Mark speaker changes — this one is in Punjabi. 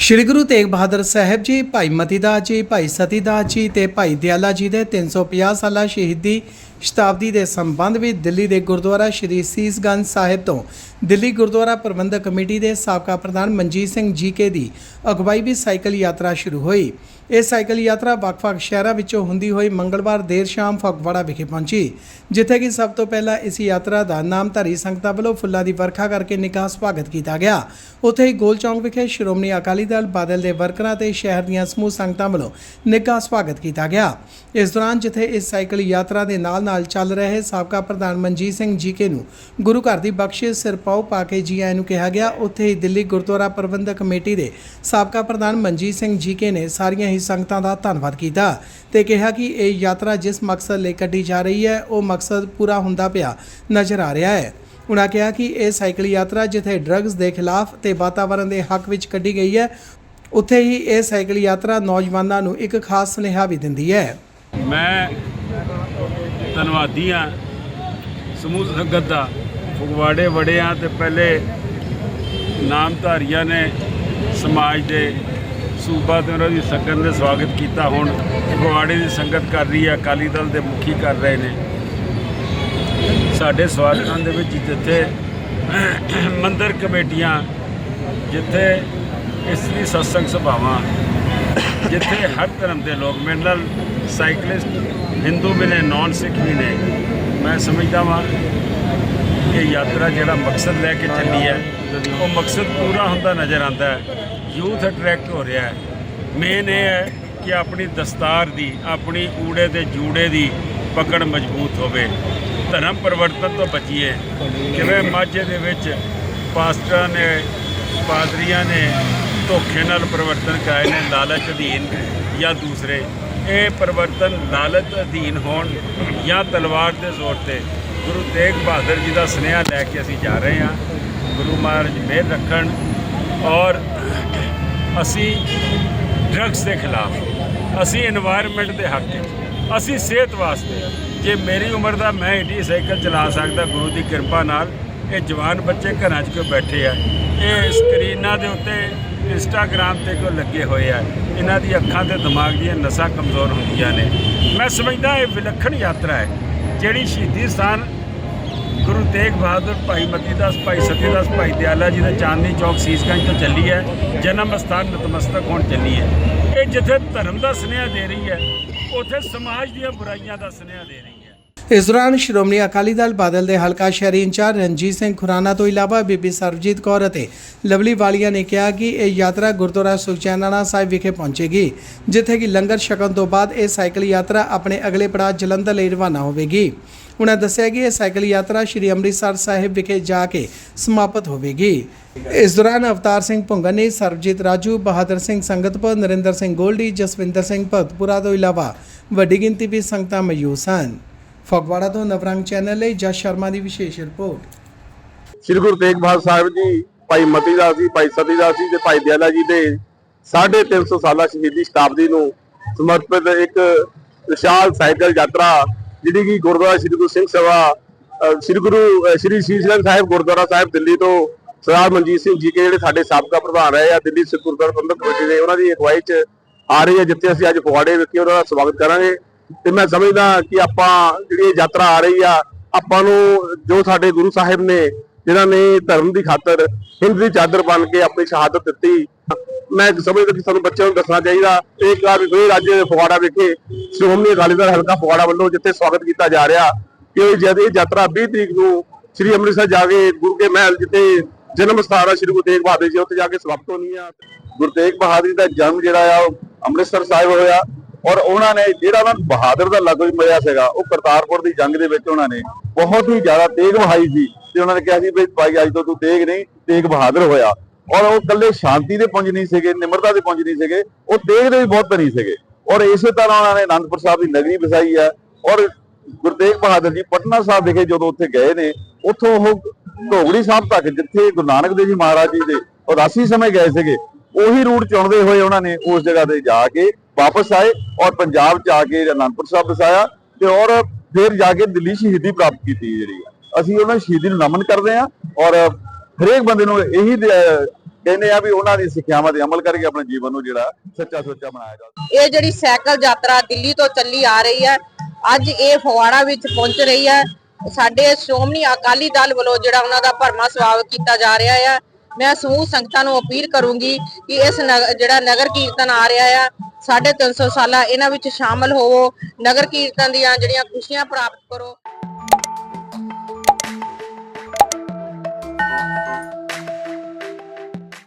Speaker 1: ਸ਼੍ਰੀ ਗੁਰੂ ਤੇਗ ਬਹਾਦਰ ਸਾਹਿਬ ਜੀ, ਭਾਈ ਮਤੀਦਾਸ ਜੀ, ਭਾਈ ਸਤੀਦਾਸ ਜੀ ਤੇ ਭਾਈ ਦਿਆਲਾ ਜੀ ਦੇ 350 ਸਾਲਾ ਸ਼ਹੀਦੀ ਸ਼ਤਾਬਦੀ ਦੇ ਸੰਬੰਧ ਵਿੱਚ ਦਿੱਲੀ ਦੇ ਗੁਰਦੁਆਰਾ ਸ਼੍ਰੀ ਸੀਸਗੰਜ ਸਾਹਿਬ ਤੋਂ ਦਿੱਲੀ ਗੁਰਦੁਆਰਾ ਪ੍ਰਬੰਧਕ ਕਮੇਟੀ ਦੇ ਸਾਬਕਾ ਪ੍ਰਧਾਨ ਮਨਜੀਤ ਸਿੰਘ ਜੀ ਕੇ ਦੀ ਅਗਵਾਈ ਵਿੱਚ ਸਾਈਕਲ ਯਾਤਰਾ ਸ਼ੁਰੂ ਹੋਈ। ਇਹ ਸਾਈਕਲ ਯਾਤਰਾ ਵੱਖ-ਵੱਖ ਸ਼ਹਿਰਾਂ ਵਿੱਚੋਂ ਹੁੰਦੀ ਹੋਈ ਮੰਗਲਵਾਰ ਦੇਰ ਸ਼ਾਮ ਫਗਵਾੜਾ ਵਿਖੇ ਪਹੁੰਚੀ, ਜਿੱਥੇ ਕਿ ਸਭ ਤੋਂ ਪਹਿਲਾਂ ਇਸ ਯਾਤਰਾ ਦਾ ਨਾਮਧਾਰੀ ਸੰਗਤਾਂ ਵੱਲੋਂ ਫੁੱਲਾਂ ਦੀ ਵਰਖਾ ਕਰਕੇ ਨਿੱਘਾ ਸਵਾਗਤ ਕੀਤਾ ਗਿਆ। ਉੱਥੇ ਹੀ ਗੋਲ ਚੌਂਕ ਵਿਖੇ ਸ਼੍ਰੋਮਣੀ ਅਕਾਲੀ ਦਲ, ਬਾਦਲ ਦੇ ਵਰਕਰਾਂ ਤੇ ਸ਼ਹਿਰ ਦੀਆਂ ਸਮੂਹ ਸੰਗਤਾਂ ਵੱਲੋਂ ਨਿੱਘਾ ਸਵਾਗਤ ਕੀਤਾ ਗਿਆ। ਇਸ ਦੌਰਾਨ ਜਿੱਥੇ ਇਸ ਸਾਈਕਲ ਯਾਤਰਾ ਦੇ ਨਾਲ-ਨਾਲ ਚੱਲ ਰਹੇ ਸਾਬਕਾ ਪ੍ਰਧਾਨ ਮਨਜੀਤ ਸਿੰਘ ਜੀਕੇ ਨੂੰ ਗੁਰੂ ਘਰ ਦੀ ਬਖਸ਼ਿਸ਼ ਸਿਰ ਪਾਉ ਪਾ ਕੇ ਜੀ ਆਇਆਂ ਨੂੰ ਕਿਹਾ ਗਿਆ, ਉੱਥੇ ਹੀ ਦਿੱਲੀ ਗੁਰਦੁਆਰਾ ਪ੍ਰਬੰਧਕ ਕਮੇਟੀ ਦੇ ਸਾਬਕਾ ਪ੍ਰਧਾਨ ਮਨਜੀਤ ਸਿੰਘ ਜੀਕੇ ਨੇ ਸਾਰੀਆਂ ਹੀ ਸੰਗਤਾਂ ਦਾ ਧੰਨਵਾਦ ਕੀਤਾ ਤੇ ਕਿਹਾ ਕਿ ਇਹ ਯਾਤਰਾ ਜਿਸ ਮਕਸਦ ਲਈ ਕੱਢੀ ਜਾ ਰਹੀ ਹੈ, ਉਹ ਮਕਸਦ ਪੂਰਾ ਹੁੰਦਾ ਪਿਆ ਨਜ਼ਰ ਆ ਰਿਹਾ ਹੈ। ਉਨ੍ਹਾਂ ਕਿਹਾ ਕਿ ਇਹ ਸਾਈਕਲ ਯਾਤਰਾ ਜਿੱਥੇ ਡਰੱਗਸ ਦੇ ਖਿਲਾਫ ਤੇ ਵਾਤਾਵਰਣ ਦੇ ਹੱਕ ਵਿੱਚ ਕੱਢੀ ਗਈ ਹੈ, ਉੱਥੇ ਹੀ ਇਹ ਸਾਈਕਲ ਯਾਤਰਾ ਨੌਜਵਾਨਾਂ ਨੂੰ ਇੱਕ ਖਾਸ ਸੁਨੇਹਾ ਵੀ ਦਿੰਦੀ ਹੈ।
Speaker 2: ਮੈਂ ਧੰਨਵਾਦੀ ਹਾਂ ਸਮੂਹ ਸੰਗਤ ਦਾ। ਫਗਵਾੜੇ ਵੜਿਆਂ ਤੇ ਪਹਿਲੇ ਨਾਮਧਾਰੀਆਂ ਨੇ ਸਮਾਜ ਦੇ ਸੂਬਾ ਤੇ ਉਹਨਾਂ ਦੀ ਸੰਗਤ ਨੇ ਸਵਾਗਤ ਕੀਤਾ। ਹੁਣ ਫਗਵਾੜੇ ਦੀ ਸੰਗਤ ਕਰ ਰਹੀ ਹੈ, ਅਕਾਲੀ ਦਲ ਦੇ ਮੁਖੀ ਕਰ ਰਹੇ ਨੇ। ਸਾਡੇ ਸਵਾਗਤਾਂ ਦੇ ਵਿੱਚ ਜਿੱਥੇ ਮੰਦਰ ਕਮੇਟੀਆਂ, ਜਿੱਥੇ ਇਸਤਰੀ ਸਤਸੰਗ ਸਭਾਵਾਂ, ਜਿੱਥੇ ਹਰ ਧਰਮ ਦੇ ਲੋਕ, ਮੇਰੇ ਨਾਲ ਸਾਈਕਲਿਸਟ ਹਿੰਦੂ ਵੀ ਨੇ ਨਾਨ ਸਿੱਖ ਵੀ ਨੇ। ਮੈਂ ਸਮਝਦਾ ਵਾਂ ਕਿ ਯਾਤਰਾ ਜਿਹੜਾ ਮਕਸਦ ਲੈ ਕੇ ਚੱਲੀ ਹੈ, ਉਹ ਮਕਸਦ ਪੂਰਾ ਹੁੰਦਾ ਨਜ਼ਰ ਆਉਂਦਾ ਹੈ। ਯੂਥ ਅਟਰੈਕਟ ਹੋ ਰਿਹਾ ਹੈ। ਮੇਨ ਇਹ ਹੈ ਕਿ ਆਪਣੀ ਦਸਤਾਰ ਦੀ, ਆਪਣੀ ਊੜੇ ਤੇ ਜੂੜੇ ਦੀ ਪਕੜ ਮਜ਼ਬੂਤ ਹੋਵੇ। ਧਰਮ ਪਰਿਵਰਤਨ ਤੋਂ ਬਚੀਏ। ਕਿਵੇਂ ਮਾਝੇ ਦੇ ਵਿੱਚ ਪਾਸਟਰਾਂ ਨੇ, ਪਾਦਰੀਆਂ ਨੇ ਧੋਖੇ ਨਾਲ ਪਰਿਵਰਤਨ ਕਰਾਏ ਨੇ, ਲਾਲਚ ਅਧੀਨ ਜਾਂ ਦੂਸਰੇ, ਇਹ ਪਰਿਵਰਤਨ ਲਾਲਚ ਅਧੀਨ ਹੋਣ ਜਾਂ ਤਲਵਾਰ ਦੇ ਜ਼ੋਰ ਤੇ ਗੁਰੂ ਤੇਗ ਬਹਾਦਰ ਜੀ ਦਾ ਸੁਨੇਹਾ ਲੈ ਕੇ ਅਸੀਂ ਜਾ ਰਹੇ ਹਾਂ। ਗੁਰੂ ਮਹਾਰਾਜ ਮਿਹਰ ਰੱਖਣ ਔਰ ਅਸੀਂ ਡਰੱਗਸ ਦੇ ਖਿਲਾਫ, ਅਸੀਂ এনवायरमेंट ਦੇ ਹੱਕ ਵਿੱਚ, ਅਸੀਂ ਸਿਹਤ ਵਾਸਤੇ, ਜੇ ਮੇਰੀ ਉਮਰ ਦਾ ਮੈਂ ਏਡੀ ਸਾਈਕਲ ਚਲਾ ਸਕਦਾ ਗੁਰੂ ਦੀ ਕਿਰਪਾ ਨਾਲ, ਇਹ ਜਵਾਨ ਬੱਚੇ ਘਰਾਂ 'ਚ ਕਿਉਂ ਬੈਠੇ ਆ? ਇਹ ਸਕਰੀਨਾਂ ਦੇ ਉੱਤੇ ਇੰਸਟਾਗ੍ਰਾਮ ਤੇ ਕਿਉਂ ਲੱਗੇ ਹੋਏ ਆ? ਇਹਨਾਂ ਦੀ ਅੱਖਾਂ ਤੇ ਦਿਮਾਗ ਦੀਆਂ ਨਸਾਂ ਕਮਜ਼ੋਰ ਹੁੰਦੀਆਂ ਨੇ। ਮੈਂ ਸਮਝਦਾ ਇਹ ਵਿਲੱਖਣ ਯਾਤਰਾ ਹੈ। ਜਿਹੜੀ ਸ਼ਹੀਦੀ ਸਥਾਨ ਗੁਰੂ ਤੇਗ ਬਹਾਦਰ ਭਾਈ ਮਤੀਦਾਸ ਭਾਈ ਸਤੀਦਾਸ ਭਾਈ ਦਿਆਲਾ ਜੀ ਦਾ ਚਾਂਦਨੀ ਚੌਕ ਸੀਸਗੰਜ ਤੋਂ ਚੱਲੀ ਹੈ, ਜਨਮ ਸਥਾਨ ਨਤਮਸਤਕ ਹੋਣ ਚੱਲੀ ਹੈ। ਇਹ ਜਿੱਥੇ ਧਰਮ ਦਾ ਸੁਨੇਹਾ ਦੇ ਰਹੀ ਹੈ, ਉੱਥੇ ਸਮਾਜ ਦੀਆਂ ਬੁਰਾਈਆਂ ਦਾ ਸੁਨੇਹਾ ਦੇ ਰਹੀ ਹੈ।
Speaker 1: ਇਸ ਦੌਰਾਨ ਸ਼੍ਰੋਮਣੀ ਅਕਾਲੀ ਦਲ ਬਾਦਲ ਦੇ ਹਲਕਾ ਸ਼ਹਿਰੀ ਇੰਚਾਰਜ ਰਣਜੀਤ ਸਿੰਘ ਖੁਰਾਨਾ ਤੋਂ ਇਲਾਵਾ ਬੀਬੀ ਸਰਬਜੀਤ ਕੌਰ ਅਤੇ ਲਵਲੀ ਵਾਲੀਆ ਨੇ ਕਿਹਾ ਕਿ ਇਹ ਯਾਤਰਾ ਗੁਰਦੁਆਰਾ ਸੁਖਚੈਨਾਣਾ ਸਾਹਿਬ ਵਿਖੇ ਪਹੁੰਚੇਗੀ, ਜਿੱਥੇ ਕਿ ਲੰਗਰ ਛਕਣ ਤੋਂ ਬਾਅਦ ਇਹ ਸਾਈਕਲ ਯਾਤਰਾ ਆਪਣੇ ਅਗਲੇ ਪੜਾਅ ਜਲੰਧਰ ਲਈ ਰਵਾਨਾ ਹੋਵੇਗੀ। ਉਹਨਾਂ ਦੱਸਿਆ ਕਿ ਇਹ ਸਾਈਕਲ ਯਾਤਰਾ ਸ਼੍ਰੀ ਅੰਮ੍ਰਿਤਸਰ ਸਾਹਿਬ ਵਿਖੇ ਜਾ ਕੇ ਸਮਾਪਤ ਹੋਵੇਗੀ। ਇਸ ਦੌਰਾਨ ਅਵਤਾਰ ਸਿੰਘ ਭੁੰਗਨੀ ਸਰਬਜੀਤ ਰਾਜੂ, ਬਹਾਦਰ ਸਿੰਘ ਸੰਗਤਪੁਰ ਨਰਿੰਦਰ ਸਿੰਘ ਗੋਲਡੀ, ਜਸਵਿੰਦਰ ਸਿੰਘ ਭਗਤਪੁਰਾ ਤੋਂ ਇਲਾਵਾ ਵੱਡੀ ਗਿਣਤੀ ਵਿੱਚ ਸੰਗਤਾਂ ਮੌਜੂਦ ਸਨ। ਫਗਵਾੜਾ ਤੋਂ ਨਵਰੰਗ ਚੈਨਲ ਲਈ ਜਸ ਸ਼ਰਮਾ ਦੀ ਵਿਸ਼ੇਸ਼ ਰਿਪੋਰਟ।
Speaker 3: ਸ੍ਰੀ ਗੁਰੂ ਤੇਗ ਬਹਾਦਰ ਸਾਹਿਬ ਜੀ, ਭਾਈ ਮਤੀਦਾਸ ਜੀ, ਭਾਈ ਸਤੀਦਾਸ ਜੀ ਤੇ ਭਾਈ ਦਿਆਲਾ ਜੀ ਦੇ 350 ਸਾਲਾ ਸ਼ਹੀਦੀ ਸ਼ਤਾਬਦੀ ਨੂੰ ਸਮਰਪਿਤ ਇੱਕ ਵਿਸ਼ਾਲ ਸਾਈਕਲ ਯਾਤਰਾ, ਜਿਹੜੀ ਕਿ ਗੁਰਦੁਆਰਾ ਸ੍ਰੀ ਗੁਰੂ ਸਿੰਘ ਸਭਾ ਅਹ ਸ੍ਰੀ ਗੁਰੂ ਅਹ ਸ੍ਰੀ ਸ਼ੀਸ਼ਗੰਜ ਸਾਹਿਬ ਗੁਰਦੁਆਰਾ ਸਾਹਿਬ ਦਿੱਲੀ ਤੋਂ ਸਰਦਾਰ ਮਨਜੀਤ ਸਿੰਘ ਜੀ ਕੇ ਜਿਹੜੇ ਸਾਡੇ ਸਾਬਕਾ ਪ੍ਰਧਾਨ ਰਹੇ ਆ, ਦਿੱਲੀ ਸਿੱਖ ਗੁਰਦੁਆਰਾ ਪ੍ਰਬੰਧਕ ਕਮੇਟੀ ਦੇ, ਉਹਨਾਂ ਦੀ ਅਗਵਾਈ 'ਚ ਆ ਰਹੀ ਹੈ, ਜਿੱਥੇ ਅਸੀਂ ਅੱਜ ਫਗਵਾੜੇ ਵਿਖੇ ਉਹਨਾਂ ਦਾ ਸਵਾਗਤ ਕਰਾਂਗੇ। ਤੇ ਮੈਂ ਸਮਝਦਾ ਕਿ ਆਪਾਂ ਜਿਹੜੀ ਇਹ ਯਾਤਰਾ ਆ ਰਹੀ ਆ, ਆਪਾਂ ਨੂੰ ਜੋ ਸਾਡੇ ਗੁਰੂ ਸਾਹਿਬ ਨੇ, ਜਿਨ੍ਹਾਂ ਨੇ ਧਰਮ ਦੀ ਖਾਤਰ ਹਿੰਦ ਦੀ ਚਾਦਰ ਬਣ ਕੇ ਆਪਣੀ ਸ਼ਹਾਦਤ ਦਿੱਤੀ, ਮੈਂ ਸਮਝਦਾ ਕਿ ਸਾਨੂੰ ਬੱਚਿਆਂ ਨੂੰ ਦੱਸਣਾ ਚਾਹੀਦਾ। ਇੱਕ ਵਾਰ ਫਿਰ ਅੱਜ ਫਗਵਾੜਾ ਵਿਖੇ ਸ਼੍ਰੋਮਣੀ ਅਕਾਲੀ ਦਲ ਹਲਕਾ ਫਗਵਾੜਾ ਵੱਲੋਂ ਜਿੱਥੇ ਸਵਾਗਤ ਕੀਤਾ ਜਾ ਰਿਹਾ, ਕਿ ਜਦ ਇਹ ਯਾਤਰਾ 20 ਤਰੀਕ ਨੂੰ ਸ੍ਰੀ ਅੰਮ੍ਰਿਤਸਰ ਜਾ ਕੇ ਗੁਰੂ ਕੇ ਮਹਿਲ ਜਿੱਥੇ ਜਨਮ ਸਥਾਨ ਆ ਸ੍ਰੀ ਗੁਰੂ ਤੇਗ ਬਹਾਦਰ ਜੀ, ਉੱਥੇ ਜਾ ਕੇ ਸਮਾਪਤ ਹੋਣੀ ਆ। ਗੁਰੂ ਤੇਗ ਬਹਾਦਰ ਜੀ ਦਾ ਜਨਮ ਜਿਹੜਾ ਆ, ਉਹ ਅੰਮ੍ਰਿਤਸਰ ਸਾਹਿਬ ਹੋਇਆ। ਔਰ ਉਹਨਾਂ ਨੇ ਜਿਹੜਾ ਉਹਨਾਂ ਨੂੰ ਬਹਾਦਰ ਦਾ ਲਫ਼ਜ਼ ਮਿਲਿਆ ਸੀਗਾ, ਉਹ ਕਰਤਾਰਪੁਰ ਦੀ ਜੰਗ ਦੇ ਵਿੱਚ ਉਹਨਾਂ ਨੇ ਬਹੁਤ ਹੀ ਜ਼ਿਆਦਾ ਤੇਗ ਵਹਾਈ ਸੀ ਤੇ ਉਹਨਾਂ ਨੇ ਕਿਹਾ ਸੀ ਵੀ ਭਾਈ ਅੱਜ ਤੋਂ ਤੂੰ ਤੇਗ ਨਹੀਂ, ਤੇਗ ਬਹਾਦਰ ਹੋਇਆ। ਔਰ ਉਹ ਇਕੱਲੇ ਸ਼ਾਂਤੀ ਦੇ ਪੁੰਜ ਨਹੀਂ ਸੀਗੇ, ਨਿਮਰਤਾ ਦੇ ਪੁੰਜ ਨਹੀਂ ਸੀਗੇ, ਉਹ ਤੇਗ ਦੇ ਵੀ ਬਹੁਤ ਧਨੀ ਸੀਗੇ। ਔਰ ਇਸੇ ਤਰ੍ਹਾਂ ਉਹਨਾਂ ਨੇ ਅਨੰਦਪੁਰ ਸਾਹਿਬ ਦੀ ਨਗਰੀ ਵਸਾਈ ਹੈ। ਔਰ ਗੁਰੂ ਤੇਗ ਬਹਾਦਰ ਜੀ ਪਟਨਾ ਸਾਹਿਬ ਵਿਖੇ ਜਦੋਂ ਉੱਥੇ ਗਏ ਨੇ, ਉੱਥੋਂ ਉਹ ਢੋਗੜੀ ਸਾਹਿਬ ਤੱਕ ਜਿੱਥੇ ਗੁਰੂ ਨਾਨਕ ਦੇਵ ਜੀ ਮਹਾਰਾਜ ਜੀ ਦੇ ਉਦਾਸੀ ਸਮੇਂ ਗਏ ਸੀਗੇ, ਉਹੀ ਰੂਟ ਚੁਣਦੇ ਹੋਏ ਉਹਨਾਂ ਨੇ ਉਸ ਜਗ੍ਹਾ ਤੇ ਜਾ ਕੇ ਵਾਪਸ ਆਏ ਔਰ ਪੰਜਾਬ ਚ ਆ ਕੇ ਅਨੰਦਪੁਰ ਸਾਹਿਬ ਵਸਾਇਆ ਤੇ ਔਰ ਫਿਰ ਜਾ ਕੇ ਦਿੱਲੀ ਸ਼ਹੀਦੀ ਪ੍ਰਾਪਤ ਕੀਤੀ ਜਿਹੜੀ ਅਸੀਂ ਉਹਨਾਂ ਸ਼ਹੀਦੀ ਨੂੰ ਨਮਨ ਕਰਦੇ ਹਾਂ ਔਰ ਹਰੇਕ ਬੰਦੇ ਨੂੰ ਇਹੀ ਕਹਿੰਦੇ ਆ ਵੀ ਉਹਨਾਂ ਦੀ ਸਿੱਖਿਆਵਾਂ ਤੇ ਅਮਲ ਕਰਕੇ ਆਪਣੇ ਜੀਵਨ ਨੂੰ ਜਿਹੜਾ ਸੱਚਾ ਸੁੱਚਾ ਬਣਾਇਆ ਜਾ
Speaker 4: ਇਹ ਜਿਹੜੀ ਸਾਈਕਲ ਯਾਤਰਾ ਦਿੱਲੀ ਤੋਂ ਚੱਲੀ ਆ ਰਹੀ ਹੈ, ਅੱਜ ਇਹ ਫਗਵਾੜਾ ਵਿੱਚ ਪਹੁੰਚ ਰਹੀ ਹੈ। ਸਾਡੇ ਸ਼੍ਰੋਮਣੀ ਅਕਾਲੀ ਦਲ ਵੱਲੋਂ ਜਿਹੜਾ ਉਹਨਾਂ ਦਾ ਭਰਮਾ ਸਵਾਗਤ ਕੀਤਾ ਜਾ ਰਿਹਾ ਹੈ। ਮੈਂ ਸਮੂਹ ਸੰਗਤਾਂ ਨੂੰ ਅਪੀਲ ਕਰੂੰਗੀ ਕਿ ਇਸ ਨਗ- ਜਿਹੜਾ ਨਗਰ ਕੀਰਤਨ ਆ ਰਿਹਾ ਹੈ 350 ਸਾਲਾ ਇਹਨਾਂ ਵਿੱਚ ਸ਼ਾਮਲ ਹੋਵੋ ਨਗਰ ਕੀਰਤਨ ਦੀਆਂ ਜਿਹੜੀਆਂ ਖੁਸ਼ੀਆਂ ਪ੍ਰਾਪਤ ਕਰੋ।